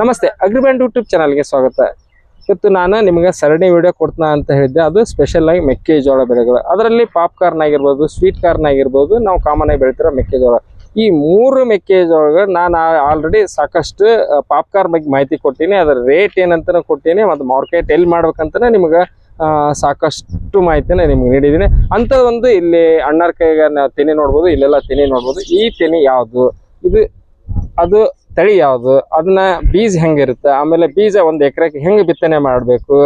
ನಮಸ್ತೆ ಅಗ್ರಿಬ್ಯಾಂಡ್ ಯೂಟ್ಯೂಬ್ ಚಾನಲ್ಗೆ ಸ್ವಾಗತ. ಇವತ್ತು ನಾನು ನಿಮಗೆ ಸರಣಿ ವಿಡಿಯೋ ಕೊಡ್ತಾನ ಅಂತ ಹೇಳಿದ್ದೆ. ಅದು ಸ್ಪೆಷಲ್ ಆಗಿ ಮೆಕ್ಕೆಜೋಳ ಬೆಳೆಗಳು. ಅದರಲ್ಲಿ ಪಾಪ್ಕಾರ್ನ್ ಆಗಿರ್ಬೋದು, ಸ್ವೀಟ್ ಕಾರ್ನ್ ಆಗಿರ್ಬೋದು, ನಾವು ಕಾಮನ್ ಆಗಿ ಬೆಳಿತಿರೋ ಮೆಕ್ಕೆಜೋಳ. ಈ ಮೂರು ಮೆಕ್ಕೆಜೋಳಗಳು ನಾನು ಆಲ್ರೆಡಿ ಸಾಕಷ್ಟು ಪಾಪ್ಕಾರ್ನ್ ಬಗ್ಗೆ ಮಾಹಿತಿ ಕೊಟ್ಟೀನಿ. ಅದರ ರೇಟ್ ಏನಂತನೂ ಕೊಟ್ಟೀನಿ. ಮತ್ತು ಮಾರ್ಕೆಟ್ ಎಲ್ಲಿ ಮಾಡ್ಬೇಕಂತ ನಿಮ್ಗೆ ಸಾಕಷ್ಟು ಮಾಹಿತಿನ ನಿಮ್ಗೆ ನೀಡಿದ್ದೀನಿ ಅಂಥದ್ದೊಂದು ಇಲ್ಲಿ ಅಣ್ಣರ ಕೈಗೆ ತೆನೆ ನೋಡ್ಬೋದು, ಇಲ್ಲೆಲ್ಲ ತೆನೆ ನೋಡ್ಬೋದು. ಈ ತೆನೆ ಯಾವುದು? ಇದು ಅದು ತಳಿ ಯಾವುದು ಅದನ್ನ ಬೀಜ ಹೆಂಗಿರುತ್ತೆ? ಆಮೇಲೆ ಬೀಜ ಒಂದು ಎಕರೆಗೆ ಹೆಂಗೆ ಬಿತ್ತನೆ ಮಾಡಬೇಕು?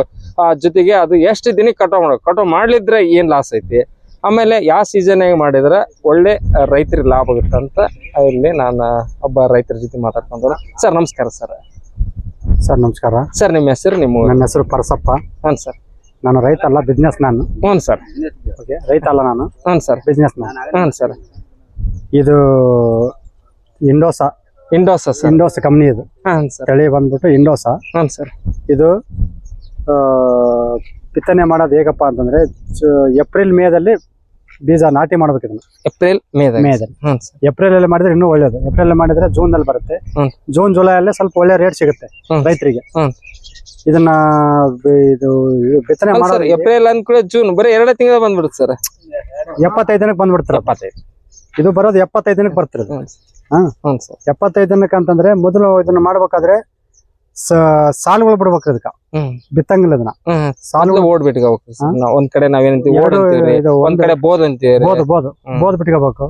ಆ ಜೊತೆಗೆ ಅದು ಎಷ್ಟು ದಿನಕ್ಕೆ ಕಟಾವ್ ಮಾಡ್ಬೇಕು ಕಟಾವ್ ಮಾಡ್ಲಿದ್ರೆ ಏನು ಲಾಸ್ ಐತಿ? ಆಮೇಲೆ ಯಾವ ಸೀಸನ್ನಾಗ ಮಾಡಿದ್ರೆ ಒಳ್ಳೆ ರೈತರಿಗೆ ಲಾಭ ಆಗುತ್ತೆ ಅಂತ ಇಲ್ಲಿ ನಾನು ಒಬ್ಬ ರೈತರ ಜೊತೆ ಮಾತಾಡ್ಕೊಂಡ ಸರ್ ನಮಸ್ಕಾರ ಸರ್. ಸರ್ ನಮಸ್ಕಾರ. ಸರ್ ನಿಮ್ಮ ಹೆಸರು ನಿಮ್ಮ? ನನ್ನ ಹೆಸರು ಪರಸಪ್ಪ. ಹ್ಞೂ ಸರ್. ನಾನು ರೈತ ಅಲ್ಲ ಬಿಸ್ನೆಸ್ ನಾನು ಹ್ಞೂ ಸರ್. ಓಕೆ ರೈತ ಅಲ್ಲ ನಾನು. ಹ್ಞೂ ಸರ್. ಬಿಸ್ನೆಸ್ ಮ್ಯಾನ್ ಹ್ಞೂ ಸರ್. ಇದು ಇಂಡೋಸಾ ಇಂಡೋಸ ಸರ್ ಇಂಡೋಸ್ ಕಂಪ್ನಿ ಇದು. ಹಾಂ ಸರ್ ತಳಿ ಬಂದ್ಬಿಟ್ಟು ಇಂಡೋಸಾ ಹಾಂ ಸರ್ ಇದು ಬಿತ್ತನೆ ಮಾಡೋದು ಹೇಗಪ್ಪ ಅಂತಂದ್ರೆ ಏಪ್ರಿಲ್ ಮೇದಲ್ಲಿ ಬೀಜ ನಾಟಿ ಮಾಡ್ಬೇಕು ಇದನ್ನ. ಏಪ್ರಿಲ್ ಮೇ ಮೇದಲ್ಲಿ ಹ್ಞೂ ಸರ್ ಏಪ್ರಿಲ್ ಅಲ್ಲಿ ಮಾಡಿದ್ರೆ ಇನ್ನೂ ಒಳ್ಳೇದು. ಏಪ್ರಿಲ್ ಅಲ್ಲಿ ಮಾಡಿದ್ರೆ ಜೂನ್ ಅಲ್ಲಿ ಬರುತ್ತೆ. ಜೂನ್ ಜುಲೈ ಅಲ್ಲೇ ಸ್ವಲ್ಪ ಒಳ್ಳೆ ರೇಟ್ ಸಿಗುತ್ತೆ ರೈತರಿಗೆ. ಇದನ್ನ ಇದು ಬಿತ್ತನೆ ಮಾಡೋದು ಏಪ್ರಿಲ್ ಅಂದ್ಕೂಡ ಜೂನ್ ಬರೀ ಎರಡೇ ತಿಂಗಳ ಬಂದ್ಬಿಡುತ್ತೆ ಸರ್ ಎಪ್ಪತ್ತೈದು ದಿನಕ್ಕೆ ಬಂದ್ಬಿಡ್ತಾರೆ. ಎಪ್ಪತ್ತೈದು. ಇದು ಬರೋದು ಎಪ್ಪತ್ತೈದು ದಿನಕ್ಕೆ ಬರ್ತಿರೋದು. ಹ್ಞೂ. ಸರ್. ಎಪ್ಪತ್ತೈದು ದಿನಕ್ಕೆ ಅಂತಂದ್ರೆ ಮೊದಲು ಇದನ್ನ ಮಾಡ್ಬೇಕಾದ್ರೆ ಸಾಲುಗಳು ಬಿಡ್ಬೇಕು ಅದಕ್ಕ ಬಿತ್ತಂಗಿಲ್ಲ ಅದನ್ನ ಸಾಲುಗಳು ಸಾಲು ಸಾಲು ಓಡ್ ಬಿಟ್ಕೋಬೇಕು ಒಂದ್ ಕಡೆ ನಾವೇನಂತೀವಿ ಓಡ್ ಅಂತೀವಿ ಒಂದ್ ಕಡೆ ಬೋದ್ ಬೋದು ಬೋದ್ ಬೋದ್. ಹ್ಮ್. ಬೋದ್ ಬಿಟ್ಕೋಬೇಕು.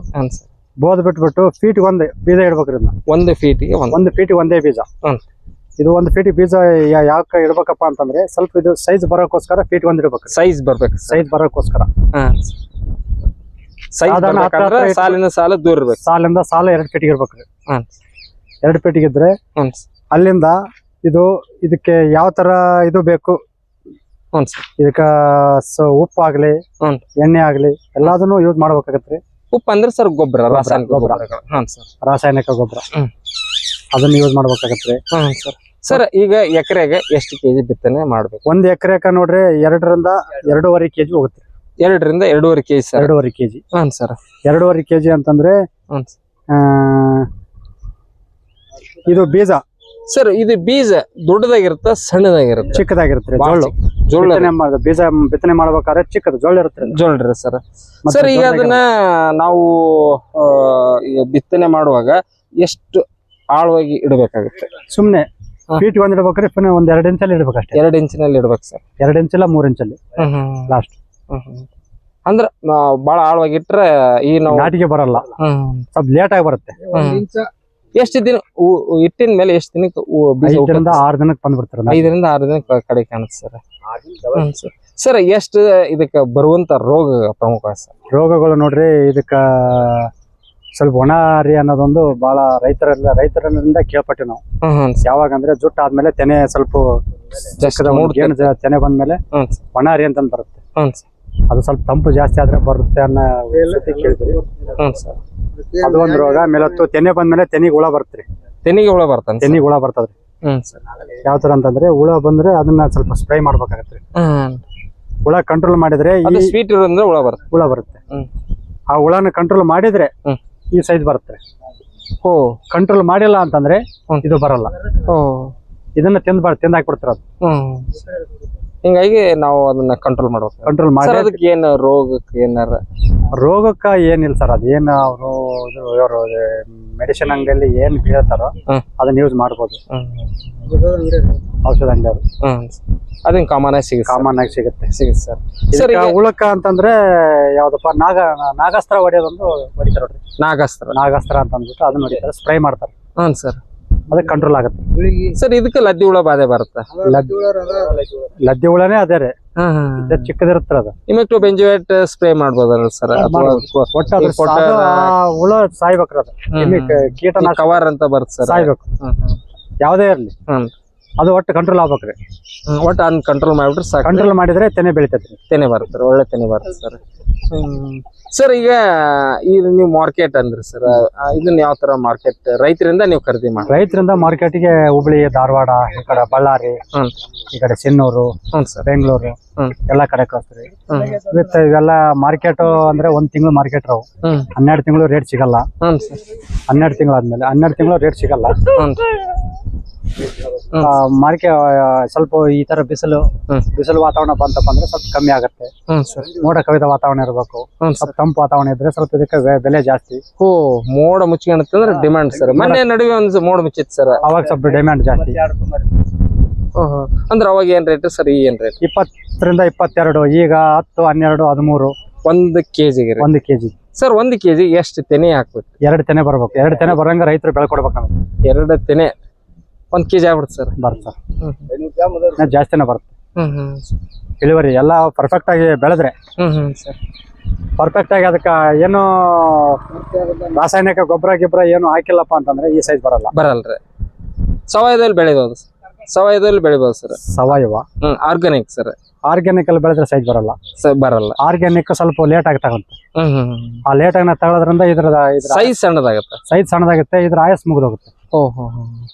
ಬೋದ್ ಬಿಟ್ಬಿಟ್ಟು ಫೀಟ್ ಒಂದೇ ಬೀಜ ಇಡ್ಬೇಕು ಇದನ್ನ. ಒಂದು ಫೀಟಿಗೆ ಒಂದು. ಒಂದು ಫೀಟ್ ಒಂದೇ ಬೀಜ. ಇದು ಒಂದ್ ಫೀಟ್ ಬೀಜ ಯಾಕೆ ಇಡ್ಬೇಕಪ್ಪ ಅಂತಂದ್ರೆ ಸ್ವಲ್ಪ ಇದು ಸೈಜ್ ಬರೋಕೋಸ್ಕರ ಫೀಟ್ ಒಂದ್ ಇಡ್ಬೇಕು. ಸೈಜ್ ಬರ್ಬೇಕು ಸೈಜ್ ಬರೋಕ್ಕೋಸ್ಕರ. ಸೈಜ್ ಸಾಧಾರಣ ಬರ್ಬೇಕಂದ್ರ ಹತ್ರ ಹತ್ರ ಸಾಲಿನ ಸಾಲ ದೂರ ಇರ್ಬೇಕು. ಸಾಲಿಂದ ಸಾಲ ಎರಡು ಪೇಟಿಗೆ ಇರ್ಬೇಕ್ರಿ. ಹ್ಮ್ ಎರಡು ಪೇಟಿಗೆ ಇದ್ರೆ ಅಲ್ಲಿಂದ ಇದು ಇದಕ್ಕೆ ಯಾವ ತರ ಇದು ಬೇಕು? ಸರ್. ಇದಕ್ಕ ಸ- ಉಪ್ಪು ಆಗ್ಲಿ ಹ್ಮ್. ಎಣ್ಣೆ ಆಗ್ಲಿ ಎಲ್ಲದನ್ನು ಯೂಸ್ ಮಾಡ್ಬೇಕಾಗತ್ರಿ ಉಪ್ಪು ಅಂದ್ರೆ ಸರ್ ಗೊಬ್ಬರ ರಾಸಾಯನಿಕ ಗೊಬ್ಬರ. ಹ್ಮ್ ಸರ್. ರಾಸಾಯನಿಕ ಗೊಬ್ಬರ. ಹ್ಮ್. ಅದನ್ನ ಯೂಸ್ ಮಾಡ್ಬೇಕಾಗತ್ರಿ ಹ್ಮ್ ಸರ್. ಸರ್ ಈಗ ಎಕರೆಗೆ ಎಷ್ಟು ಕೆಜಿ ಬಿತ್ತನೆ ಮಾಡ್ಬೇಕು? ಒಂದ್ ಎಕರೆಕ ನೋಡ್ರಿ ಎರಡರಿಂದ ಎರಡೂವರೆ ಕೆಜಿ ಹೋಗುತ್ತೆ ಎರಡರಿಂದ ಎರಡೂವರೆ ಕೆಜಿ ಸರ್. ಎರಡೂವರೆ ಕೆಜಿ. ಹಾಂ ಸರ್. ಎರಡೂವರೆ ಕೆಜಿ ಅಂತಂದ್ರೆ ಆ, ಇದು ಬೀಜ. ಸರ್ ಇದು ಬೀಜ ದೊಡ್ಡದಾಗಿರುತ್ತ ಸಣ್ಣದಾಗಿರುತ್ತೆ? ಚಿಕ್ಕದಾಗಿರುತ್ತೆ ಜೋಳು. ಜೋಳ ಬಿತ್ತನೆ ಮಾಡ ಬೀಜ ಬಿತ್ತನೆ ಮಾಡ್ಬೇಕಾದ್ರೆ ಚಿಕ್ಕದು ಜೋಳ ಇರುತ್ತೆ ಜೋಳ್ರಿ ಸರ್. ಮತ್ತೆ ಸರ್ ಈಗ. ಅದನ್ನ ನಾವು ಆ, ಬಿತ್ತನೆ ಮಾಡುವಾಗ ಎಷ್ಟು ಆಳವಾಗಿ ಇಡಬೇಕಾಗುತ್ತೆ? ಸುಮ್ನೆ ಹಾ. ಫೀಟ್ ಒಂದ್ ಇಡ್ಬೇಕ್ರಿ ಪುನಃ ಒಂದ್ ಎರಡ್ ಇಂಚಲ್ಲಿ ಇಡ್ಬೇಕಷ್ಟೇ. ಎರಡ್ ಇಂಚಿನಲ್ಲಿ ಇಡ್ಬೇಕು ಸರ್. ಎರಡ್ ಇಂಚಲ್ಲ ಮೂರ್ ಇಂಚಲ್ಲಿ ಲಾಸ್ಟ್ ಅಂದ್ರ ಬಹಳ ಬಾಳ ಆಳವಾಗಿ ಇಟ್ರೆ ಈ ನಾವು ನಾಟಿಗೆ ಬರಲ್ಲ. ಹ್ಮ್. ಸ್ವಲ್ಪ ಲೇಟ್ ಆಗಿ ಬರುತ್ತೆ. ಎಷ್ಟು ದಿನ ಇಟ್ಟಿನ ಮೇಲೆ ಎಷ್ಟು ದಿನಕ್ಕೆ ಐದರಿಂದ? ಆರು ದಿನಕ್ಕೆ ಬಂದ್ಬಿಡ್ತಾರೆ ಐದರಿಂದ ಆರು ದಿನ ಕಡೆ ಕಾಣುತ್ತೆ ಸರ್. ಸರ್. ಸರ್ ಎಷ್ಟು ಇದಕ್ಕೆ ಬರುವಂತ ರೋಗ ಪ್ರಮುಖ ಸರ್? ರೋಗಗಳು ನೋಡ್ರಿ ಇದಕ್ಕ ಸ್ವಲ್ಪ ಒಣ ಹರಿ ಅನ್ನೋದೊಂದು ಬಹಳ ರೈತರೆಲ್ಲ ರೈತರಿಂದ ಕೇಳ್ಪಟ್ಟಿವಿ ನಾವು. ಯಾವಾಗ ಅಂದ್ರೆ ಜುಟ್ಟ ಆದ್ಮೇಲೆ ತೆನೆ ಸ್ವಲ್ಪ ತೆನೆ ಬಂದ್ಮೇಲೆ ಒಣ ಹರಿ ಅಂತ ಬರುತ್ತೆ. ಹ್ಮ್ ಸರ್. ಅದು ಸ್ವಲ್ಪ ತಂಪು ಜಾಸ್ತಿ ಆದ್ರೆ ಬರುತ್ತೆ ಅನ್ನೋ ಕೇಳಿದ್ರಿ ಹ್ಮ್. ಸರ್ ಅದು ಒಂದು ರೋಗ ಮೇಲತ್ತು ತೆನೆ ಬಂದ್ಮೇಲೆ ತೆನಿಗೆ ಹುಳ ಬರ್ತೀರಿ ತೆನಿಗೆ ಹುಳ ಬರ್ತಾನೆ. ತೆನಿಗೆ ಹುಳ ಬರ್ತದ್ರಿ. ಹ್ಮ್. ಸರ್ ಯಾವ ತರ ಅಂತಂದ್ರೆ ಹುಳ ಬಂದ್ರೆ ಅದನ್ನ ಸ್ವಲ್ಪ ಸ್ಪ್ರೇ ಮಾಡ್ಬೇಕಾಗತ್ತೆ ಹ್ಮ್. ಹುಳ ಕಂಟ್ರೋಲ್ ಮಾಡಿದ್ರೆ ಈ ಅದು ಸ್ವೀಟ್ ಇರೋದ್ರಿಂದ ಹುಳ ಬರುತ್ತೆ. ಹುಳ ಬರುತ್ತೆ. ಹ್ಮ್. ಆ ಹುಳನ ಕಂಟ್ರೋಲ್ ಮಾಡಿದ್ರೆ ಹ್ಮ್. ಈ ಸೈಜ್ ಬರುತ್ತೆ. ಓ. ಕಂಟ್ರೋಲ್ ಮಾಡಿಲ್ಲ ಅಂತಂದ್ರೆ ಹ್ಮ್. ಇದು ಬರಲ್ಲ. ಓ. ಇದನ್ನ ತಿಂದ್ ಬಾಳ್ ತಿಂದ್ ಹಾಕ್ಬಿಡ್ತಾರ ಅದು. ಹ್ಮ್. ಹಿಂಗಾಗಿ ನಾವು ಅದನ್ನ ಕಂಟ್ರೋಲ್ ಮಾಡ್ಬೇಕು. ಕಂಟ್ರೋಲ್ ಸರ್ ಮಾಡಿ ಅದಕ್ಕೆ ಏನು ರೋಗಕ್ಕೆ ಏನಾರ ರೋಗಕ್ಕ ಏನಿಲ್ಲ ಸರ್ ಅದೇನ್ ಅವರು ಇವರು ಮೆಡಿಸಿನ್ ಅಂಗಡಿಯಲ್ಲಿ ಏನ್ ಬೀಳ್ತಾರೋ ಹ್ಮ್. ಅದನ್ನ ಯೂಸ್ ಮಾಡ್ಬೋದು. ಔಷಧ ಅಂಗಡಿ ಅದು ಹ್ಮ್. ಅದೇನ್ ಕಾಮನ್ ಆಗಿ ಸಿಗುತ್ತೆ ಕಾಮನ್ ಆಗಿ ಸಿಗುತ್ತೆ. ಸಿಗುತ್ತೆ ಸರ್ ಸರ್ ಈಗ ಉಳಕ ಅಂತಂದ್ರೆ ಯಾವ್ದಪ್ಪ ನಾಗ ನಾಗಾಸ್ತ್ರ ಹೊಡೆಯೋದೊಂದು ಹೊಡಿತಾರ ನೋಡ್ರಿ ನಾಗಾಸ್ತ್ರ. ನಾಗಾಸ್ತ್ರ ಅಂತ ಅಂದ್ಬಿಟ್ಟು ಅದನ್ನ ಹೊಡಿತಾರೆ ಸ್ಪ್ರೇ ಮಾಡ್ತಾರೆ. ಹ್ಞೂ ಸರ್ ಅದಕ್ಕೆ ಕಂಟ್ರೋಲ್ ಆಗುತ್ತೆ. ಸರ್ ಇದಕ್ಕೆ ಲದ್ದಿ ಹುಳ ಬಾಧೆ ಬರುತ್ತೆ? ಲದ್ದಿ ಉಳನೇ ಹುಳನೇ ಅದೇ ರೀ ಚಿಕ್ಕದಿರುತ್ತೆ ಅದು. ಇಮೆಕ್ಟೋ ಬೆಂಜುವೇಟ್ ಸ್ಪ್ರೇ ಮಾಡ್ಬೋದಲ್ಲ ಸರ್. ಒಟ್ಟು ಅದ್ರ ಹುಳ ಸಾಯ್ಬೇಕ್ರಿ ಅದು. ಕೀಟನಾಶಕ ಕವರ್ ಅಂತ ಬರುತ್ತೆ ಸರ್. ಸಾಯ್ಬೇಕು. ಯಾವ್ದೇ ಇರ್ಲಿ. ಹ್ಮ್. ಅದು ಒಟ್ಟು ಕಂಟ್ರೋಲ್ ಆಗ್ಬೇಕ್ರಿ ಒಟ್ಟು ಅದನ್ನ ಕಂಟ್ರೋಲ್ ಮಾಡಿಬಿಟ್ರೆ ಸಾಕು ಕಂಟ್ರೋಲ್ ಮಾಡಿದ್ರೆ ತೆನೆ ಬೆಳಿತೈತ್ರಿ ತೆನೆ ಬರುತ್ತೆ ಸರ್ ಒಳ್ಳೆ ತೆನೆ ಬರುತ್ತೆ ಸರ್. ಸರ್ ಈಗ ಈಗ ನೀವು ಮಾರ್ಕೆಟ್ ಅಂದ್ರಿ ಸರ್ ಇದನ್ನ ಯಾವ ತರ ಮಾರ್ಕೆಟ್ ರೈತರಿಂದ ನೀವು ಖರೀದಿ ಮಾಡಿ ರೈತರಿಂದ ಮಾರ್ಕೆಟ್ಗೆ ಹುಬ್ಳಿ ಧಾರವಾಡ ಈ ಕಡೆ ಬಳ್ಳಾರಿ ಈ ಕಡೆ ಸಿನ್ನೂರು ಬೆಂಗಳೂರು ಎಲ್ಲಾ ಕಡೆ ಕಳಿಸ್ತೀವಿ ವಿತ್ ಇವೆಲ್ಲ ಮಾರ್ಕೆಟ್ ಅಂದ್ರೆ ಒಂದ್ ತಿಂಗಳು ಮಾರ್ಕೆಟ್ ಅವು ಹನ್ನೆರಡು ತಿಂಗಳು ರೇಟ್ ಸಿಗಲ್ಲ. ಹನ್ನೆರಡು ತಿಂಗಳು ಆದ್ಮೇಲೆ ಹನ್ನೆರಡು ತಿಂಗಳು ರೇಟ್ ಸಿಗಲ್ಲ. ಮಾರ್ಕೆ ಸ್ವಲ್ಪ ಈ ತರ ಬಿಸಿಲು. ಬಿಸಿಲು ವಾತಾವರಣ ಬಂತಪ್ಪ ಅಂದ್ರೆ ಸ್ವಲ್ಪ ಕಮ್ಮಿ ಆಗುತ್ತೆ. ಸರ್. ಮೋಡ ಕವಿದ ವಾತಾವರಣ ಇರಬೇಕು. ಸ್ವಲ್ಪ ತಂಪು ವಾತಾವರಣ ಇದ್ರೆ ಸ್ವಲ್ಪ ಇದಕ್ಕೆ ಬೆಲೆ ಜಾಸ್ತಿ. ಓ ಮೋಡ ಮುಚ್ಕೊಂಡಂತಂದ್ರೆ ಡಿಮ್ಯಾಂಡ್ ಸರ್. ಮೊನ್ನೆ ನಡುವೆ ಒಂದು ಮೋಡ ಮುಚ್ಚಿತ್ತು ಸರ್. ಅವಾಗ ಸ್ವಲ್ಪ ಡಿಮ್ಯಾಂಡ್ ಜಾಸ್ತಿ. ಅಂದ್ರೆ ಅವಾಗ ಏನ್ ರೇಟ್ ಸರ್ ಈ ಏನ್ ರೇಟ್ ಇಪ್ಪತ್ತರಿಂದ ಇಪ್ಪತ್ತೆರಡು ಈಗ ಹತ್ತು ಹನ್ನೆರಡು ಹದಿಮೂರು. ಒಂದು ಕೆಜಿಗೆ ರೀ ಒಂದು ಕೆಜಿ ಸರ್ ಒಂದು ಕೆಜಿ ಎಷ್ಟು ತೆನೆ ಹಾಕ್ಬೇಕು? ಎರಡು ತೆನೆ ಬರ್ಬೇಕು. ಎರಡು ತೆನೆ ಬರಂಗ ರೈತರು ಬೆಳ್ಕೊಡ್ಬೇಕು ನಮಗೆ. ಎರಡು ತೆನೆ. ಒಂದ್ ಕೆಜಿ ಆಗ್ಬಿಡುತ್ತೆ ಸರ್. ಬರುತ್ತೆ ಇನ್ನ ಜಾಸ್ತಿನೇ ಬರುತ್ತೆ ಹ್ಮ್ ಹ್ಮ್. ಇಳುವರಿ ಎಲ್ಲ ಪರ್ಫೆಕ್ಟ್ ಆಗಿ ಬೆಳೆದ್ರೆ. ಹ್ಮ್ ಹ್ಮ್ ಸರ್. ಪರ್ಫೆಕ್ಟ್ ಆಗಿ ಅದಕ್ಕೆ ಏನು ರಾಸಾಯನಿಕ ಗೊಬ್ಬರ ಗಿಬ್ಬರ ಏನು ಹಾಕಿಲ್ಲಪ್ಪ ಅಂತಂದ್ರೆ ಈ ಸೈಜ್ ಬರಲ್ಲ. ಬರಲ್ರಿ ಸಾವಯವದಲ್ಲಿ ಬೆಳಿಬೋದು ಸಾವಯವದಲ್ಲಿ ಬೆಳಿಬೋದು ಸರ್. ಸಾವಯವ? Organic organic sir. ಆರ್ಗ್ಯಾನಿಕ್ ಅಲ್ಲಿ ಬೆಳೆದ್ರೆ ಸೈಜ್ ಬರಲ್ಲ. ಸರ್ ಬರಲ್ಲ. ಆರ್ಗ್ಯಾನಿಕ್ ಸ್ವಲ್ಪ ಲೇಟ್ ಆಗಿ ತಗೊಂತೆ. ಹ್ಮ್ ಹ್ಮ್ ಆ ಲೇಟ್ ಆಗಿ ತಗೊಳ್ಳೋದ್ರಿಂದ ಇದ್ರ ಇದ್ರ ಸೈಜ್ ಸಣ್ಣದಾಗತ್ತೆ. ಸೈಜ್ ಸಣ್ಣದಾಗುತ್ತೆ ಇದ್ರ ಆಯಸ್ ಮುಗಿದೋಗುತ್ತೆ. ಓಹೋ ಹೋ ಹೋ.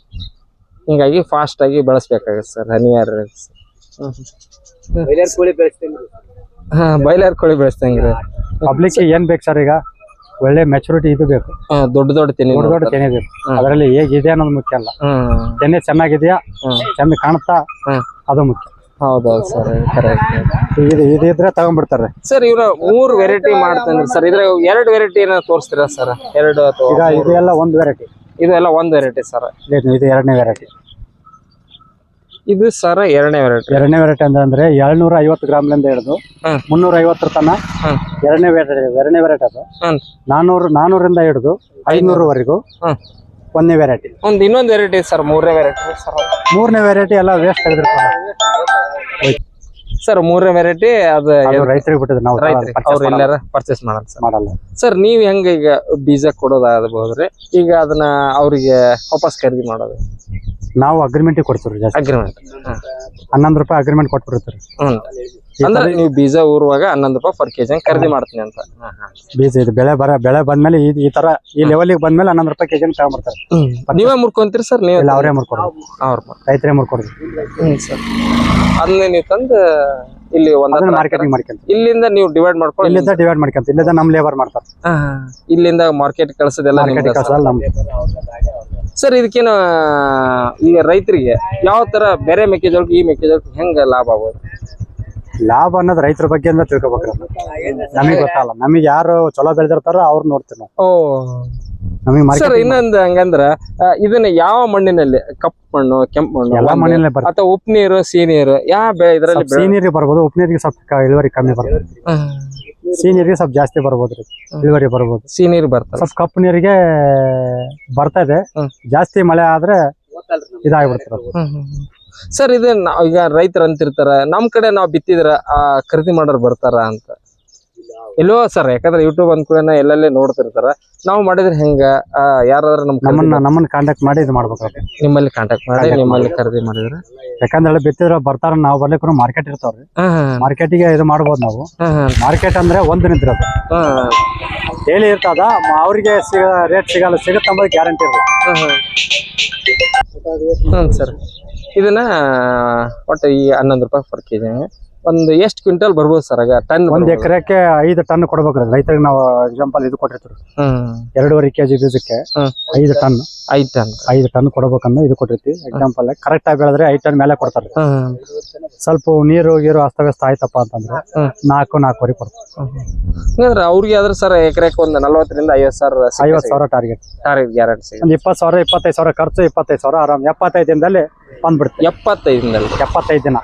ಹಿಂಗಾಗಿ ಫಾಸ್ಟ್ ಆಗಿ ಬೆಳೆಸ್ಬೇಕಾಗತ್ತೆ ಸರ್ ಅನಿವಾರ್ಯ ಹಾ ಬಾಯ್ಲರ್ ಕೋಳಿ ಬೆಳೆಸ್ತಂಗ್ರಿ ಪಬ್ಲಿಕ್ ಏನ್ ಬೇಕು ಸರ್ ಈಗ? ಒಳ್ಳೆ ಮೆಚುರಿಟಿ ಇದು ಬೇಕು. ಹಾ ದೊಡ್ಡ ದೊಡ್ಡ ತೆನೆ ದೊಡ್ಡ ದೊಡ್ಡ ತೆನೆ ಬೇಕು. ಅದರಲ್ಲಿ ಹೇಗಿದೆ ಅನ್ನೋದು ಮುಖ್ಯ ಅಲ್ಲ. ಹ್ಮ್ ತೆನೆ ಚೆನ್ನಾಗಿದೆಯಾ? ಚೆನ್ನಾಗಿ ಕಾಣುತ್ತಾ. ಅದು ಮುಖ್ಯ. ಹೌದೌದು ಸರ್ ಕರೆಕ್ಟ್ ಇದು ಇದು ಇದ್ರೆ ತಗೊಂಡ್ಬಿಡ್ತಾರೆ. ಸರ್ ಇವ್ರ ಮೂರು ವೆರೈಟಿ ಮಾಡ್ತಾನೆ ಸರ್ ಇದ್ರ ಎರಡು ವೆರೈಟಿ ಏನೋ ತೋರಿಸ್ತೀರಾ ಸರ್ ಎರಡು ಈಗ ಅಥವಾ ಇದು ಎಲ್ಲ ಒಂದು ವೆರೈಟಿ ಇದು ಒಂದು ವೆರೈಟಿ ಸರ್. ಇದು ಎರಡನೇ ವೆರೈಟಿ ಇದು ಸರ್ ಎರಡನೇ ವೆರೈಟಿ ಎರಡನೇ ವೆರೈಟಿ ಅಂದ್ರೆ ಅಂದ್ರೆ ಏಳ್ನೂರ ಐವತ್ತು ಗ್ರಾಮ್ಲಿಂದ ಹಿಡಿದು. ಮುನ್ನೂರ ಐವತ್ತರ ತನ ಎರಡನೇ ವೆರೈಟಿ ಎರಡನೇ ವೆರೈಟಿ ಅದು. ನಾನೂರು ನಾನೂರಿಂದ ಹಿಡಿದು ಐನೂರವರೆಗೂ ಒಂದೇ ಒಂದನೇ ವೆರೈಟಿ ಒಂದು ಇನ್ನೊಂದು ವೆರೈಟಿ ಸರ್ ಮೂರನೇ ವೆರೈಟಿ ಸರ್. ಮೂರನೇ ವೆರೈಟಿ ಎಲ್ಲ ವೇಸ್ಟ್ ತೆಗೆದಿರ್ತಾರೆ. ಸರ್ ಮೂರನೇ ವೆರೈಟಿ ಅದು ರೈತರಿಗೆ ಬಿಟ್ಟಿದ್ರೆ ನಾವು ಅವ್ರು ಎಲ್ಲಾರ ಪರ್ಚೇಸ್ ಮಾಡಲ್ಲ ಸರ್. ಮಾಡಲ್ಲ. ಸರ್ ನೀವ್ ಹೆಂಗ ಈಗ ಬೀಜ ಕೊಡೋದಾಗಬಹುದ್ರಿ ಈಗ ಅದನ್ನ ಅವ್ರಿಗೆ ವಾಪಸ್ ಖರೀದಿ ಮಾಡೋದು. ನಾವು ಅಗ್ರಿಮೆಂಟ್ ಕೊಡ್ತೀವಿ ಅಗ್ರಿಮೆಂಟ್ ಹನ್ನೊಂದು ರೂಪಾಯಿ ಅಗ್ರಿಮೆಂಟ್ ಕೊಟ್ಬಿಡ್ತೀರಿ ಹ್ಮ್. ಅಂದ್ರೆ ನೀವು ಬೀಜ ಊರುವಾಗ ಹನ್ನೊಂದು ರೂಪಾಯಿ ಪರ್ ಕೆಜಿ ಖರೀದಿ ಮಾಡ್ತೀನಿ ಅಂತ. ಬೀಜ ಇದು ಬೆಳೆ ಬರ ಬೆಳೆ ಬಂದ್ಮೇಲೆ ಈ ಈ ತರ ಈ ಲೆವೆಲ್ಗೆ ಬಂದ್ಮೇಲೆ ಹನ್ನೊಂದು ರೂಪಾಯಿ ಕೆಜಿ ತಗೊಂಡ್ಬಿಡ್ತಾರೆ ನೀವೇ ಮುರ್ಕೊಂತೀರಿ ಸರ್? ನೀವು ಇಲ್ಲ ಅವರೇ ಮುರ್ಕೊಡೋದು. ಅವ್ರ ರೈತರೇ ಮುರ್ಕೊಡೋದು. ಹ್ಮ್ ಸರ್. ಅದನ್ನ ನೀವು ತಂದು ಇಲ್ಲಿ ಒಂದ್ ಅದನ್ನ ಹತ್ರ ಮಾರ್ಕೆಟಿಂಗ್ ಮಾಡ್ಕೊಂತ ಇಲ್ಲಿಂದ ನೀವು ಡಿವೈಡ್ ಮಾಡ್ಕೊಂಡು ಇಲ್ಲಿಂದ ಡಿವೈಡ್ ಮಾಡ್ಕೊಂತ ಇಲ್ಲಿಂದ ನಮ್ ಲೇಬರ್ ಮಾಡ್ತಾರೆ. ಹಾ, ಹಾ. ಇಲ್ಲಿಂದ ಮಾರ್ಕೆಟ್ ಕಳ್ಸೋದೆಲ್ಲ ಮಾರ್ಕೆಟಿಂಗ್ ಕಳ್ಸಲ್ಲ ನಮ್ಗೆ ಸರ್. ಇದಕ್ಕೇನು ಈಗ ರೈತರಿಗೆ ಯಾವ ತರ ಬೇರೆ ಮೆಕ್ಕೆಜೋಳಕ್ಕೆ ಈ ಮೆಕ್ಕೆಜೋಳಕ್ಕೆ ಹೆಂಗ ಲಾಭ ಆಗ್ಬೋದು? ಲಾಭ ಅನ್ನೋದು ರೈತರ ಬಗ್ಗೆ ಅಂತ ತಿಳ್ಕೊಬೇಕ್ರಿ ನಮಗೆ ಗೊತ್ತಲ್ಲ ನಮಗೆ ಯಾರು ಚಲೋ ಬೆಳೆದಿರ್ತಾರೋ ಅವ್ರು ನೋಡ್ತೀವಿ ನಾವು. ಓ. ನಮಗೆ ಸರ್ ಮಾರ್ಕೆಟ್ ಇನ್ನೊಂದು ಹಂಗಂದ್ರ ಆ, ಇದನ್ನ ಯಾವ ಮಣ್ಣಿನಲ್ಲಿ ಕಪ್ಪು ಮಣ್ಣು ಕೆಂಪು ಮಣ್ಣು ಎಲ್ಲಾ ಮಣ್ಣಿನಲ್ಲಿ ಮಣ್ಣಿನಲ್ಲೇ ಬರ್ತದೆ ಅಥವಾ ಉಪ್ಪು ನೀರು ಸಿಹಿ ನೀರು ಯಾವ ಬೆಳೆ ಇದರಲ್ಲಿ ಸ್ವಲ್ಪ ನೀರಿಗೆ ಬರ್ಬೋದು ಉಪ್ಪು ನೀರಿಗೆ ಸ್ವಲ್ಪ ಕ- ಇಳುವರಿ ಕಮ್ಮಿ ಬರ್ತದೆ ಸಿಹಿ ನೀರಿಗೆ ಸ್ವಲ್ಪ ಜಾಸ್ತಿ ಬರ್ಬೋದು ರೀ ಇಳುವರಿ ಬರ್ಬೋದು. ಸಿಹಿ ನೀರು ಬರ್ತದೆ ಸ್ವಲ್ಪ ಕಪ್ಪು ನೀರಿಗೆ ಬರ್ತಾ ಇದೆ ಹ್ಮ್. ಜಾಸ್ತಿ ಮಳೆ ಆದ್ರೆ ಇದಾಗ್ಬಿಡ್ತಾರೆ ಸರ್ ಇದು ಈಗ ರೈತರು ಅಂತಿರ್ತಾರ ನಮ್ ಕಡೆ ನಾವ್ ಬಿತ್ತಿದ್ರ ಆ ಖರೀದಿ ಮಾಡೋರು ಬರ್ತಾರ ಅಂತ? ಎಲ್ಲೋ ಸರ್ ಯಾಕಂದ್ರೆ ಯೂಟ್ಯೂಬ್ ಅನ್ಕೂಲ ಎಲ್ಲೆಲ್ಲೇ ನೋಡ್ತಿರ್ತಾರ. ನಾವು ಮಾಡಿದ್ರೆ ಹೆಂಗ? ಯಾರಾದ್ರೂ ನಮ್ ನಮ್ಮನ್ನ ನಮ್ಮನ್ನ ಕಾಂಟ್ಯಾಕ್ಟ್ ಮಾಡಿ ಇದು ಮಾಡ್ಬೇಕು ನಿಮ್ಮಲ್ಲಿ ಕಾಂಟ್ಯಾಕ್ಟ್ ಮಾಡಿ ನಿಮ್ಮಲ್ಲಿ ಖರೀದಿ ಮಾಡಿದ್ರೆ? ಯಾಕಂದ್ರೆ ಬಿತ್ತಿದ್ರೆ ಬರ್ತಾರ ನಾವು ಬರ್ಲಿಕ್ಕೂ ಮಾರ್ಕೆಟ್ ಇರ್ತಾವ್ರಿ. ಮಾರ್ಕೆಟಿಗೆ ಇದು ಮಾಡ್ಬೋದು ನಾವು. ಮಾರ್ಕೆಟ್ ಅಂದ್ರೆ ಒಂದ್ ನಿಂತಿರೋದು ಹೇಳಿ ಇರ್ತದ ಅವ್ರಿಗೆ ಸಿಗ ರೇಟ್ ಸಿಗಲ್ಲ ಸಿಗುತ್ತೆ ಗ್ಯಾರಂಟಿ ಇರ್ತದೆ ಸರ್. ಇದನ್ನ ಒಟ್ಟು ಈ ಹನ್ನೊಂದು ರೂಪಾಯಿ ಪರ್ ಕೆಜಿ ಒಂದು ಎಷ್ಟು ಕ್ವಿಂಟಲ್ ಬರ್ಬೋದು ಸರ್ ಆಗ? ಟನ್ ಒಂದ್ ಎಕರೆಕ್ಕೆ ಐದು ಟನ್ ಕೊಡ್ಬೇಕ್ರಿ ರೈತರಿಗೆ ನಾವು ಎಕ್ಸಾಂಪಲ್ ಇದು ಕೊಟ್ಟಿರ್ತೀವಿ ಎರಡೂವರೆ ಕೆಜಿ ಬೀಜಕ್ಕೆ. ಐದು ಟನ್. ಐದು ಟನ್. ಐದು ಟನ್ ಕೊಡ್ಬೇಕಂದ್ರೆ ಇದು ಕೊಟ್ಟಿರ್ತೀವಿ. ಎಕ್ಸಾಂಪಲ್ ಕರೆಕ್ಟ್ ಆಗಿ ಬೆಳೆದ್ರೆ ಐದು ಟನ್ ಮೇಲೆ ಕೊಡ್ತಾರೆ. ಸ್ವಲ್ಪ ನೀರು ಗೀರು ಅಸ್ತವ್ಯಸ್ತ ಆಯ್ತಪ್ಪ ಅಂತಂದ್ರೆ. ನಾಲ್ಕು ನಾಲ್ಕುವರೆ ಕೊಡ್ತಾರೆ. ಹಂಗಂದ್ರೆ ಅವ್ರಿಗೆ ಆದ್ರೆ ಸರ್ ಎಕರೆಗೆ ಒಂದು ನಲವತ್ತರಿಂದ ಐವತ್ತು ಸಾವಿರ ಐವತ್ತು ಸಾವಿರ ಟಾರ್ಗೆಟ್ ಟಾರ್ಗೆಟ್ ಗ್ಯಾರಂಟಿ ಒಂದು ಇಪ್ಪತ್ತು ಸಾವಿರ ಇಪ್ಪತ್ತೈದು ಸಾವಿರ ಖರ್ಚು ಇಪ್ಪತ್ತೈದು ಸಾವಿರ ಆರಾಮ್. ಎಪ್ಪತ್ತೈದು ದಿನದಲ್ಲಿ ಬಂದ್ಬಿಡ್ತೀವಿ ಎಪ್ಪತ್ತೈದು ದಿನದಲ್ಲಿ. ಎಪ್ಪತ್ತೈದು ದಿನ.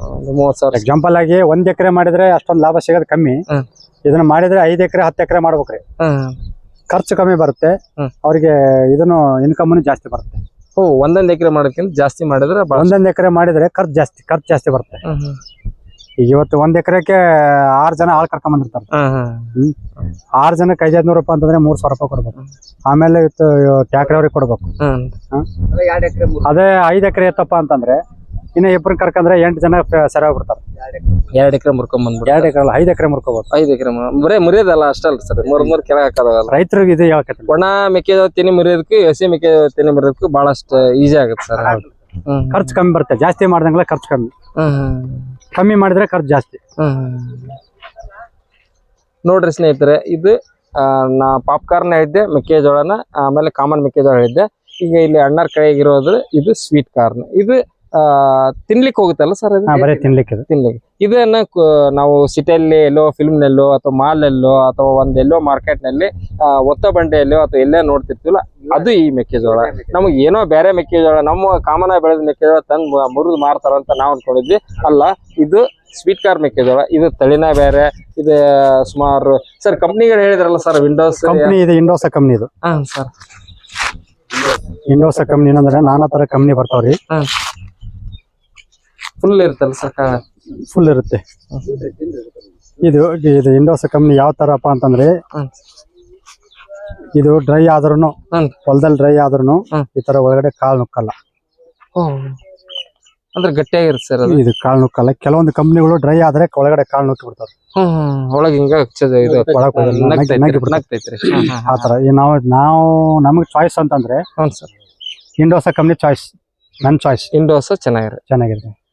ಒಂದು ಮೂವತ್ತು ಸಾವಿರ. ಎಕ್ಸಾಂಪಲ್ ಆಗಿ ಒಂದ್ ಎಕರೆ ಮಾಡಿದ್ರೆ ಅಷ್ಟೊಂದು ಲಾಭ ಸಿಗೋದು ಕಮ್ಮಿ. ಹ್ಮ್. ಇದನ್ನ ಮಾಡಿದ್ರೆ ಐದ್ ಎಕರೆ ಹತ್ತು ಎಕರೆ ಮಾಡ್ಬೇಕ್ರಿ. ಹ್ಮ್. ಖರ್ಚು ಕಮ್ಮಿ ಬರುತ್ತೆ. ಹ್ಮ್. ಅವ್ರಿಗೆ ಇದನ್ನು ಇನ್ಕಮ್ ಜಾಸ್ತಿ ಬರುತ್ತೆ. ಓ ಒಂದೊಂದು ಎಕರೆ ಮಾಡೋಕ್ಕಿಂತ ಜಾಸ್ತಿ ಮಾಡಿದ್ರೆ ಭಾಳ ಒಂದೊಂದ್ ಎಕರೆ ಮಾಡಿದ್ರೆ ಖರ್ಚು ಜಾಸ್ತಿ ಖರ್ಚು ಜಾಸ್ತಿ ಬರುತ್ತೆ. ಹ್ಮ್ ಹ್ಮ್. ಈಗ ಇವತ್ತು ಒಂದ್ ಎಕರೆಗೆ ಆರ್ ಜನ ಆಳ್ ಕರ್ಕೊಂಡ್ ಬಂದಿರ್ತಾರೆ. ಹ್ಮ್. ಆರ್ ಜನ ಕೈ ಐದ್ನೂರು ರೂಪಾಯಿ ಅಂತಂದ್ರೆ ಮೂರ್ ಸಾವಿರ ರೂಪಾಯಿ ಕೊಡ್ಬೇಕು. ಆಮೇಲೆ ಇವತ್ತು ಟ್ಯಾಕ್ರೆ ಅವ್ರಿಗೆ ಕೊಡ್ಬೇಕು. ಹ್ಮ್. ಅದೇ ಐದ್ ಎಕರೆ ಇತ್ತಪ್ಪ ಅಂತಂದ್ರೆ ಇನ್ನ ಇಬ್ಬರು ಕರ್ಕಂದ್ರೆ ಎಂಟು ಜನ ಸರಿ ಹೋಗ್ಬಿಡ್ತಾರೆ ಎರಡ್ ಎಕರೆ ಮುರ್ಕೊಂಡ್ ಬಂದ್ಬಿಟ್ಟು ಎರಡ್ ಎಕರೆ ಅಲ್ಲ ಐದ್ ಎಕರೆ ಮುರ್ಕೋಬಹುದು ಐದ್ ಎಕರೆ ಬರೇ ಮುರಿಯೋದಲ್ಲ ಅಷ್ಟಲ್ಲ ಸರ್. ಮೂರ್ ಮೂರ್ ಕೆಳಗೆ ಹಾಕೋದಾಗಲ್ಲ ರೈತರಿಗೆ ಇದು ಹೇಳ್ಕತ್ತೀನಿ. ಒಣ ಮೆಕ್ಕೆಜೋಳ ತಿನಿ ಮುರಿಯೋದಕ್ಕೆ ಹಸಿ ಮೆಕ್ಕೆಜೋಳ ತಿನಿ ಮುರಿಯೋದಕ್ಕೂ ಬಹಳಷ್ಟು ಈಸಿ ಆಗುತ್ತೆ ಸರ್. ಖರ್ಚು ಕಮ್ಮಿ ಬರುತ್ತೆ. ಜಾಸ್ತಿ ಮಾಡ್ದಂಗೆಲ್ಲ ಖರ್ಚು ಕಮ್ಮಿ. ಹ್ಮ್. ಕಮ್ಮಿ ಮಾಡಿದ್ರೆ ಖರ್ಚು ಜಾಸ್ತಿ. ನೋಡ್ರಿ ಸ್ನೇಹಿತರೆ, ಇದು ನಾ ಪಾಪ್ಕಾರ್ನ್ ಹೇಳಿದ್ದೆ, ಮೆಕ್ಕೆಜೋಳನ, ಆಮೇಲೆ ಕಾಮನ್ ಮೆಕ್ಕೆಜೋಳ ಹೇಳಿದ್ದೆ. ಈಗ ಇಲ್ಲಿ ಅಣ್ಣರ ಕೈಗಿರೋದು ಇದು ಸ್ವೀಟ್ ಕಾರ್ನ್ ಇದು ತಿನ್ಲಿಕ್ಕೆ ಹೋಗುತ್ತಲ್ಲ ಸರ್ ಬರೀ ತಿನ್ಲಿಕ್ಕೆ ಇದು. ತಿನ್ಲಿಕ್ಕೆ. ಇದನ್ನ ಕು- ನಾವು ಸಿಟಿಯಲ್ಲಿ ಎಲ್ಲೋ ಫಿಲ್ಮ್ನಲ್ಲೋ ಅಥವಾ ಮಾಲಲ್ಲೋ ಅಥವಾ ಒಂದ್ ಎಲ್ಲೋ ಮಾರ್ಕೆಟ್ನಲ್ಲಿ ಒತ್ತ ಬಂಡೆಯಲ್ಲೋ ಅಥವಾ ಎಲ್ಲೇ ನೋಡ್ತಿರ್ತೀವಲ್ಲ ಅದು ಈ ಮೆಕ್ಕೆಜೋಳ. ನಮಗೆ ಏನೋ ಬೇರೆ ಮೆಕ್ಕೆಜೋಳ ನಮ್ಮ ಕಾಮನ್ ಆಗಿ ಬೆಳೆದ ಮೆಕ್ಕೆಜೋಳ ತಂದು ಮುರಿದು ಮಾರ್ತಾರಂತ ನಾವು ಅನ್ಕೊಂಡಿದ್ವಿ. ಅಲ್ಲ ಇದು ಸ್ವೀಟ್ ಕಾರ್ ಮೆಕ್ಕೆಜೋಳ ಇದು ತಳಿನ ಬೇರೆ ಇದು ಸುಮಾರು ಸರ್ ಕಂಪ್ನಿಗಳು ಹೇಳಿದ್ರಲ್ಲ ಸರ್ ವಿಂಡೋಸ್ ಕಂಪ್ನಿ ಇದು ಇಂಡೋಸ ಕಂಪ್ನಿ ಇದು. ಹಾ ಸರ್. ಇಂಡೋಸ ಕಂಪ್ನಿ ಏನಂದ್ರೆ ನಾನಾ ತರ ಕಂಪ್ನಿ ಬರ್ತಾವ್ರಿ. ಹಾ. ಫುಲ್ ಇರುತ್ತಲ್ಲ ಸರ್ ಫುಲ್ ಇರುತ್ತೆ. ಇದು ಇದು ಇಂಡೋಸ್ ಕಂಪ್ನಿ ಯಾವ ತರಪ್ಪ ಅಂತಂದ್ರೆ ಇದು ಡ್ರೈ ಆದ್ರೂ ಹೊಲದಲ್ಲಿ ಡ್ರೈ ಆದ್ರೂ ಈ ತರ ಒಳಗಡೆ ಕಾಳು ನುಕ್ಕಲ್ಲ. ಅಂದ್ರೆ ಗಟ್ಟಿಯಾಗಿರುತ್ತೆ ಸರ್ ಇದು ಕಾಳು ನುಕ್ಕಲ್ಲ. ಕೆಲವೊಂದು ಕಂಪ್ನಿಗಳು ಡ್ರೈ ಆದ್ರೆ ಒಳಗಡೆ ಕಾಳು ನುಕ್ಕಿ ಬಿಡ್ತಾರೆ ಒಳಗೆ ಹಿಂಗ ಚದ- ಇದು. ಒಳಗ್ ಹೋಗಲ್ಲ. ನಗ್- ನಗ್ತೈತ್ರಿ, ನಗ್ಗಿ ಬಿಡ್ತೈತೆ. ನಗ್ತೈತ್ರಿ. ಹ್ಮ್ ಹ್ಮ್ ಆ ತರ. ಈ ನಾವು ನಾವು ನಮಗೆ ಚಾಯ್ಸ್ ಅಂತಂದ್ರೆ ಇಂಡೋಸ ಕಂಪ್ನಿ ಚಾಯ್ಸ್ ನನ್ ಚಾಯ್ಸ್ ಇಂಡೋಸ್ ಚೆನ್ನಾಗಿರುತ್ತೆ. ಚೆನ್ನಾಗಿದೆ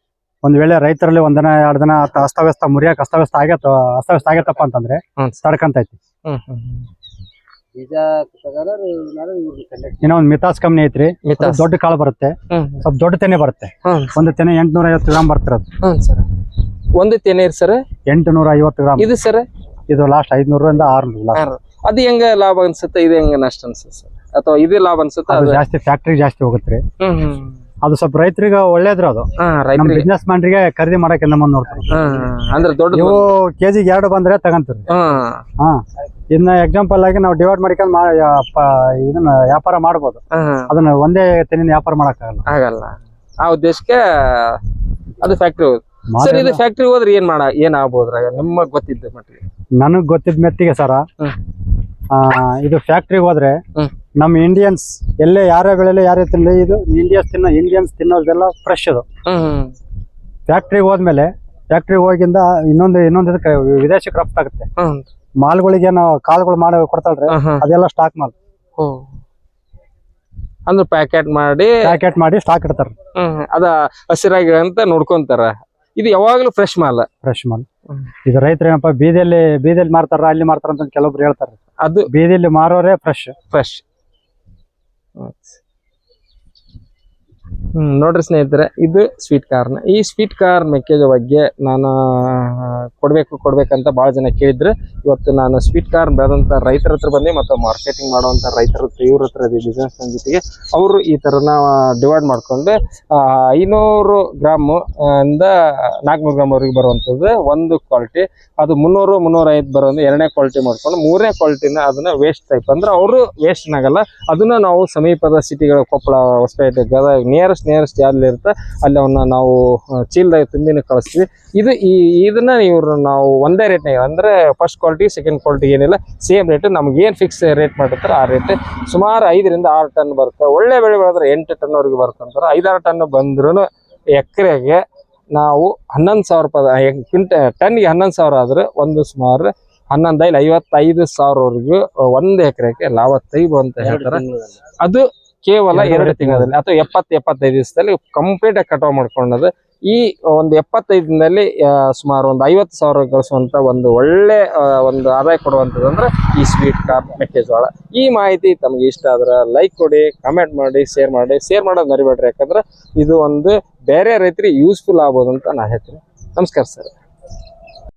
ಒಂದ್ ವೇಳೆ ರೈತರಲ್ಲಿ ಒಂದ್ ದಿನ ಎರಡ್ ದಿನ ಅಸ್ತವ್ಯಸ್ತ ಮುರಿಯಕ್ ಅಸ್ತವ್ಯಸ್ತ ಆಗತ್ತ ಅಸ್ತವ್ಯಸ್ತ ಆಗತ್ತಪ್ಪ ಅಂತಂದ್ರೆ ಹ್ಮ್. ಸರ್. ತಡ್ಕಂತೈತಿ ಹ್ಮ್ ಹ್ಮ್ ಹ್ಮ್. ಇನ್ನೂ ಒಂದ್ ಮಿತಾಸ್ ಕಂಪ್ನಿ ಐತ್ರಿ. ಅದು ಮಿತಾಸ್. ದೊಡ್ಡ ಕಾಳು ಬರುತ್ತೆ. ಹ್ಮ್ ಸ್ವಲ್ಪ ದೊಡ್ಡ ತೆನೆ ಬರುತ್ತೆ. ಒಂದ್ ಒಂದು ತೆನೆ ಎಂಟ್ನೂರ ಐವತ್ತು ಗ್ರಾಮ್ ಬರ್ತಿರೋದು ಹ್ಮ್ ತೆನೆ ಒಂದು ತೆನೀರ್ ಸರ್. ಎಂಟುನೂರ ಐವತ್ತು ಗ್ರಾಮ್ ಇದು ಸರ್? ಇದು ಲಾಸ್ಟ್ ಐದ್ನೂರರಿಂದ ಆರ್ನೂರು ಅದ್ ಅದು ಹೆಂಗ ಲಾಭ ಅನ್ಸುತ್ತೆ? ಇದು ಹೆಂಗ ನಷ್ಟ ಅನ್ಸುತ್ತೆ ಸರ್? ಅಥವಾ ಇದು ಲಾಭ ಅನ್ಸುತ್ತೆ? ಅದು ಅದು ಜಾಸ್ತಿ ಫ್ಯಾಕ್ಟ್ರಿ ಜಾಸ್ತಿ ಹೋಗುತ್ತೆ ಹ್ಮ್ ಹ್ಮ್. ಅದು ಸ್ವಲ್ಪ ರೈತರಿಗೆ ಒಳ್ಳೇದ್ರ ಅದು. ಹಾ ರೈತರಿಗೆ. ಬಿಸ್ನೆಸ್ ಮ್ಯಾನ್ರಿಗೆ ಖರೀದಿ ಮಾಡಕ್ಕೆ ಮುಂದೆ ನೋಡ್ತಾರೆ ಅಂದ್ರೆ ದೊಡ್ಡ ಇವು ಕೆಜಿಗೆ ಎರಡು ಬಂದ್ರೆ ತಗೊಂತೀರಿ. ಹಾ. ಇನ್ನ ಎಕ್ಸಾಂಪಲ್ ಆಗಿ ನಾವು ಡಿವೈಡ್ ಮಾಡ್ಕೊಂಡು ಮಾ- ಯಾ- ಪ- ಇದನ್ನ ವ್ಯಾಪಾರ ಮಾಡ್ಬೋದು. ಹ್ಮ್ ಅದನ್ನ ಒಂದೇ ತೆನಿನ ವ್ಯಾಪಾರ ಮಾಡಕ್ ಆಗಲ್ಲ. ಆ ಉದ್ದೇಶಕ್ಕೆ ಅದು ಫ್ಯಾಕ್ಟ್ರಿ ಸರ್ ಇದು ಫ್ಯಾಕ್ಟ್ರಿ ಹೋದ್ರೆ ಏನ್ ಮಾಡ ಏನ್ ಆಗ್ಬೋದ್ರಾಗ ನಿಮಗ್ ಗೊತ್ತಿದ್ದ ಮಟ್ಟಿಗೆ. ನನಗ್ ಗೊತ್ತಿದ್ ಮೆತ್ತಿಗೆ ಸರ. ಹ್ಮ್. ಆ, ಇದು ಫ್ಯಾಕ್ಟ್ರಿಗೆ ಹೋದ್ರೆ ಹ್ಮ್. ನಮ್ಮ ಇಂಡಿಯನ್ಸ್ ಎಲ್ಲೇ ಯಾರೇ ಬೆಳೆಯಲ್ಲ ಯಾರೇ ತಿನ್ನಲಿ ಇದು ಇಂಡಿಯನ್ಸ್ ತಿನ್ನೋ ಇಂಡಿಯನ್ಸ್ ತಿನ್ನೋದೆಲ್ಲ ಫ್ರೆಶ್ ಅದು. ಫ್ಯಾಕ್ಟ್ರಿಗೆ ಹೋದ್ಮೇಲೆ ಫ್ಯಾಕ್ಟ್ರಿಗೆ ಹೋಗಿಂದ ಇನ್ನೊಂದು ಇನ್ನೊಂದು ಇದಕ್ಕೆ ವಿದೇಶಕ್ಕೆ ರಫ್ತು ಆಗುತ್ತೆ ಹ್ಮ್. ಮಾಲ್ಗಳಿಗೆ ನಾವು ಕಾಳುಗಳು ಮಾಡಿ ಕೊಡ್ತಾಳ್ರಿ ಅದೆಲ್ಲ ಸ್ಟಾಕ್ ಮಾಲ್. ಅಂದ್ರೆ ಪ್ಯಾಕೆಟ್ ಮಾಡಿ ಪ್ಯಾಕೆಟ್ ಮಾಡಿ ಸ್ಟಾಕ್ ಇಡ್ತಾರ. ಅದ ಹಸಿರಾಗಿ ಅಂತ ನೋಡ್ಕೊಂತಾರ. ಇದು ಯಾವಾಗ್ಲೂ ಫ್ರೆಶ್ ಮಾಲ್. Fresh mall. ಇದು ರೈತರು ಏನಪ್ಪ ಬೀದಿಯಲ್ಲಿ ಬೀದಿಯಲ್ಲಿ ಮಾರ್ತಾರ ಅಲ್ಲಿ ಮಾರ್ತಾರ ಅಂತ ಕೆಲವೊಬ್ರು ಹೇಳ್ತಾರೆ. ಅದು ಬೀದಿಯಲ್ಲಿ ಮಾರೋರೇ ಫ್ರೆಶ್ ಫ್ರೆಶ್ ಹ್ಮ್ ನೋಡ್ರಿ ಸ್ನೇಹಿತರೆ, ಇದು ಸ್ವೀಟ್ ಕಾರ್ನ್ ಈ ಸ್ವೀಟ್ ಕಾರ್ನ್ ಮೆಕ್ಕೆಜೋಳ ಬಗ್ಗೆ ನಾನು ಕೊಡಬೇಕು, ಕೊಡಬೇಕಂತ ಭಾಳ ಜನ ಕೇಳಿದ್ರು. ಇವತ್ತು ನಾನು ಸ್ವೀಟ್ ಕಾರ್ನ್ ಬೆಳೆದಂತ ರೈತರ ಹತ್ರ ಬಂದೆ ಮತ್ತು ಮಾರ್ಕೆಟಿಂಗ್ ಮಾಡುವಂತ ರೈತರ ಹತ್ರ, ಇವ್ರ ಹತ್ರ ಬಿಸ್ನೆಸ್ ಜೊತೆಗೆ. ಅವರು ಈ ಥರನ ಡಿವೈಡ್ ಮಾಡ್ಕೊಂಡು ಐನೂರು ಗ್ರಾಮ್ ಇಂದ ನಾಲ್ಕುನೂರು ಗ್ರಾಮ್ ವರೆಗೆ ಬರುವಂಥದ್ದು ಒಂದು ಕ್ವಾಲಿಟಿ ಅದು ಮುನ್ನೂರು, ಮುನ್ನೂರ ಐದು ಬರೋ ಒಂದು ಎರಡನೇ ಕ್ವಾಲಿಟಿ ಮಾಡ್ಕೊಂಡು, ಮೂರನೇ ಕ್ವಾಲಿಟಿನ ಅದನ್ನ ವೇಸ್ಟ್ ಟೈಪ್ ಅಂದ್ರೆ ಅವರು ವೇಸ್ಟ್ ಆಗಲ್ಲ ಅದನ್ನ ನಾವು ಸಮೀಪದ ಸಿಟಿಗಳ ಕೊಪ್ಪಳ, ಹೊಸಪೇಟೆ, ಗದಗ ನಿಯರೆಸ್ಟ್ ನಿಯರೆಸ್ಟ್ ಯಾವ್ದು ಇರುತ್ತೆ. ಅಲ್ಲಿ ಅವನ್ನ ನಾವು ಚೀಲದಾಗ ತುಂಬಿನ ಕಳಿಸ್ತೀವಿ. ಇದು ಈ ಇದನ್ನ ಇವ್ರು ನಾವು ಒಂದೇ ರೇಟ್ನಾಗ ಅಂದ್ರೆ ಫಸ್ಟ್ ಕ್ವಾಲಿಟಿ ಸೆಕೆಂಡ್ ಕ್ವಾಲಿಟಿ ಏನಿಲ್ಲ ಸೇಮ್ ರೇಟ್ ನಮ್ಗೆ ಏನ್ ಫಿಕ್ಸ್ ರೇಟ್ ಮಾಡಿರ್ತಾರೆ ಆ ರೇಟ್ ಸುಮಾರು ಐದರಿಂದ ಆರು ಟನ್ ಬರುತ್ತೆ. ಒಳ್ಳೆ ಬೆಳೆ ಬೆಳೆದ್ರೆ ಎಂಟು ಟನ್ವರೆಗೂ ಬರುತ್ತೆ ಅಂತಾರೆ. ಐದಾರು ಟನ್ ಬಂದ್ರೂ ಎಕರೆಗೆ ನಾವು ಹನ್ನೊಂದು ಸಾವಿರ ರೂಪಾಯಿ ಕ್ವಿಂಟ ಟನ್ಗೆ ಹನ್ನೊಂದು ಸಾವಿರ ಆದ್ರೆ ಒಂದು ಸುಮಾರು ಹನ್ನೊಂದು ಐದು ಐವತ್ತೈದು ಸಾವಿರವರೆಗೂ ಒಂದು ಎಕರೆಗೆ ಲಾಭ ತೈಬು ಅಂತ ಹೇಳ್ತಾರೆ. ಅದು ಕೇವಲ ಎರಡು ತಿಂಗಳಲ್ಲಿ ಅಥವಾ ಎಪ್ಪತ್ತು ಎಪ್ಪತ್ತೈದು ದಿವಸದಲ್ಲಿ ಕಂಪ್ಲೀಟ್ ಆಗಿ ಕಟಾವ್ ಮಾಡ್ಕೊಂಡದ್ದು ಈ ಒಂದು ಎಪ್ಪತ್ತೈದು ದಿನದಲ್ಲಿ ಸುಮಾರು ಒಂದು ಐವತ್ತು ಸಾವಿರ ಗಳಿಸುವಂತ ಒಂದು ಒಳ್ಳೆ ಒಂದು ಆದಾಯ ಕೊಡುವಂಥದ್ದು ಅಂದ್ರೆ ಈ ಸ್ವೀಟ್ ಕಾರ್ ಮೆಕ್ಕೆಜೋಳ. ಈ ಮಾಹಿತಿ ತಮಗೆ ಇಷ್ಟ ಆದ್ರೆ ಲೈಕ್ ಕೊಡಿ ಕಮೆಂಟ್ ಮಾಡಿ ಶೇರ್ ಮಾಡಿ. ಶೇರ್ ಮಾಡೋದು ಮರಿಬೇಡ್ರಿ ಯಾಕಂದ್ರೆ ಇದು ಒಂದು ಬೇರೆ ರೈತರಿಗೆ ಯೂಸ್ಫುಲ್ ಆಗ್ಬೋದು ಅಂತ ನಾ ಹೇಳ್ತೀನಿ. ನಮಸ್ಕಾರ ಸರ್.